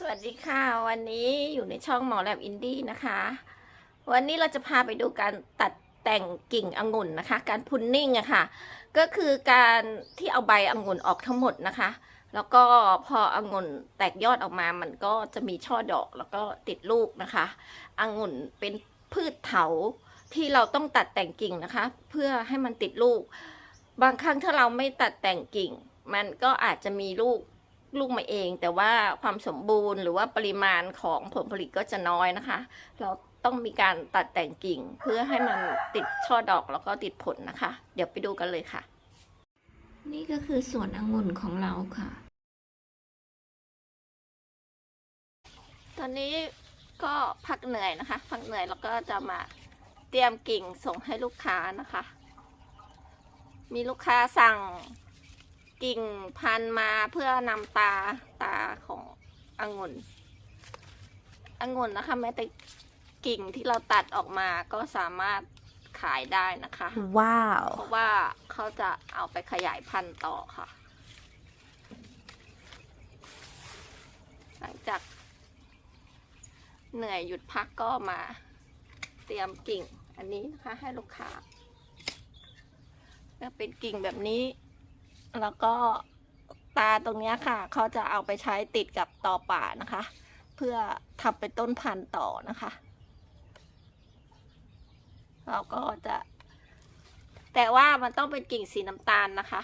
สวัสดีค่ะ วันนี้อยู่ในช่องหมอแลบอินดี้นะคะ วันนี้เราจะพาไปดูการตัดแต่งกิ่งองุ่นนะคะ การพุนนิ่งอะค่ะ ก็คือการที่เอาใบองุ่นออกทั้งหมดนะคะ แล้วก็พอองุ่นแตกยอดออกมามันก็จะมีช่อดอกแล้วก็ติดลูกนะคะองุ่นเป็นพืชเถาที่เราต้องตัดแต่งกิ่งนะคะ เพื่อให้มันติดลูก บางครั้งถ้าเราไม่ตัดแต่งกิ่ง มันก็อาจจะมีลูก ลูกมาเอง แต่ว่าความสมบูรณ์หรือว่าปริมาณของผลผลิตก็จะน้อยนะคะ เราต้องมีการตัดแต่งกิ่งเพื่อให้มันติดช่อดอกแล้วก็ติดผลนะคะ เดี๋ยวไปดูกันเลยค่ะ นี่ก็คือสวนองุ่นของเราค่ะ ตอนนี้ก็พักเหนื่อยนะคะ พักเหนื่อยแล้วก็จะมาเตรียมกิ่งส่งให้ลูกค้านะคะ มีลูกค้าสั่ง กิ่งพันธุ์มาเพื่อนำตาตาขององุ่นองุ่นนะคะแม้แต่กิ่งที่เราตัดออกมาก็สามารถขายได้นะคะ ว้าว เพราะว่าเขาจะเอาไปขยายพันธุ์ต่อค่ะ หลังจาก เหนื่อยหยุดพักก็มาเตรียมกิ่งอันนี้นะคะให้ลูกค้าก็เป็นกิ่งแบบนี้ แล้วก็ตาตรงนี้ค่ะ เขาจะเอาไปใช้ติดกับตอป่านะคะ เพื่อทำเป็นต้นพันธุ์ต่อนะคะ เราก็จะ แต่ว่ามันต้องเป็นกิ่งสีน้ำตาลนะคะ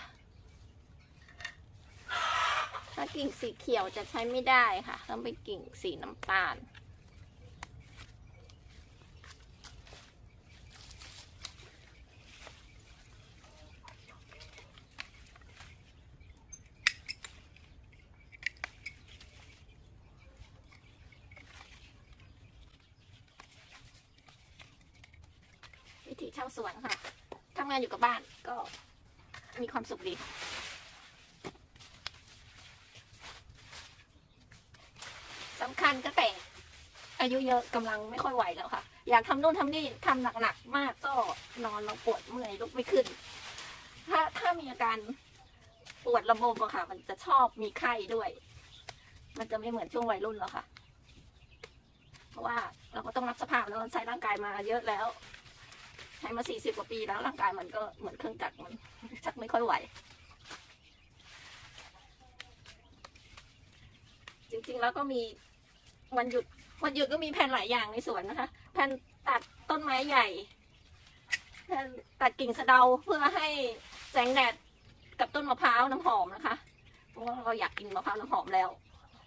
ถ้ากิ่งสีเขียวจะใช้ไม่ได้ค่ะ ต้องเป็นกิ่งสีน้ำตาล วิธีชาสวนค่ะทำงานอยู่กับบ้านก็มีความสุขดีสำคัญก็แต่งอายุเยอะกำลังไม่ค่อยไหวแล้วค่ะ อยากทำนู่นทำนี่ทำหนักๆมากก็นอนแล้วปวดเมื่อยลุกไม่ขึ้น ถ้าถ้ามีอาการปวดระบบอะค่ะ มันจะชอบมีไข้ด้วย มันจะไม่เหมือนช่วงวัยรุ่นแล้วค่ะ เพราะว่าเราก็ต้องรับสภาพแล้วใช้ร่างกายมาเยอะแล้ว มาสี่สิบกว่าปีแล้วร่างกายมันก็เหมือนเครื่องจักรมันชักไม่ค่อยไหว จริงๆแล้วก็มีวันหยุดวันหยุดก็มีแผนหลายอย่างในสวนนะคะแผนตัดต้นไม้ใหญ่แผนตัดกิ่งสะเดาเพื่อให้แสงแดดกับต้นมะพร้าวน้ำหอมนะคะเพราะว่าเราอยากกินมะพร้าวน้ำหอมแล้ว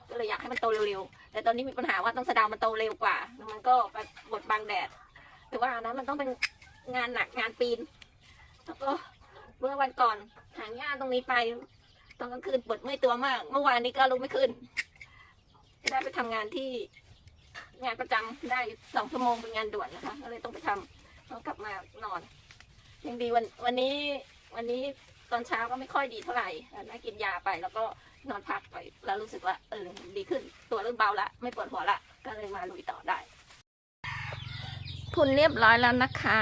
ก็เลยอยากให้มันโตเร็วๆ แต่ตอนนี้มีปัญหาว่าต้นสะเดามันโตเร็วกว่า มันก็ไปบดบังแดด แต่ว่านนั้นมันต้องเป็น งานหนักงานปีน แล้วก็เมื่อวันก่อนหางหญ้าตรงนี้ไปตอนกลางคืนปวดเมื่อยตัวมาก เมื่อวานนี้ก็ลุกไม่ขึ้นได้ไปทำงานที่งานประจำได้สองชั่วโมงเป็นงานด่วนนะคะก็เลยต้องไปทำแล้วกลับมานอนยังดีวันวันนี้วันนี้ตอนเช้าก็ไม่ค่อยดีเท่าไหร่น่ากินยาไป แล้วก็นอนพักไปแล้วรู้สึกว่าเออดีขึ้นตัวเริ่มเบาละไม่ปวดหัวละก็เลยมาลุยต่อได้ พุนเรียบร้อยแล้วนะคะ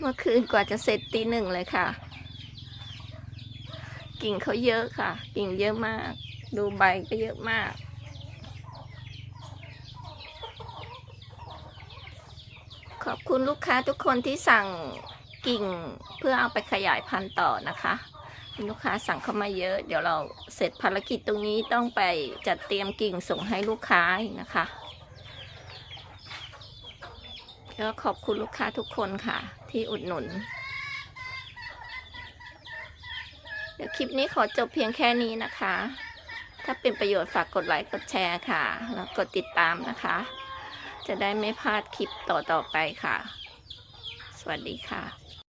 เมื่อคืนกว่าจะเสร็จตีหนึ่งเลยค่ะ กิ่งเขาเยอะค่ะ กิ่งเยอะมาก ดูใบก็เยอะมาก ขอบคุณลูกค้าทุกคนที่สั่งกิ่งเพื่อเอาไปขยายพันธุ์ต่อนะคะลูกค้าสั่งเข้ามาเยอะ เดี๋ยวเราเสร็จภารกิจตรงนี้ต้องไปจัดเตรียมกิ่งส่งให้ลูกค้าอีกนะคะ ก็ขอบคุณลูกค้าทุกคนค่ะ ที่อุดหนุน เดี๋ยวคลิปนี้ขอจบเพียงแค่นี้นะคะ ถ้าเป็นประโยชน์ฝากกดไลค์กดแชร์ค่ะ แล้วกดติดตามนะคะ จะได้ไม่พลาดคลิปต่อๆไปค่ะ สวัสดีค่ะ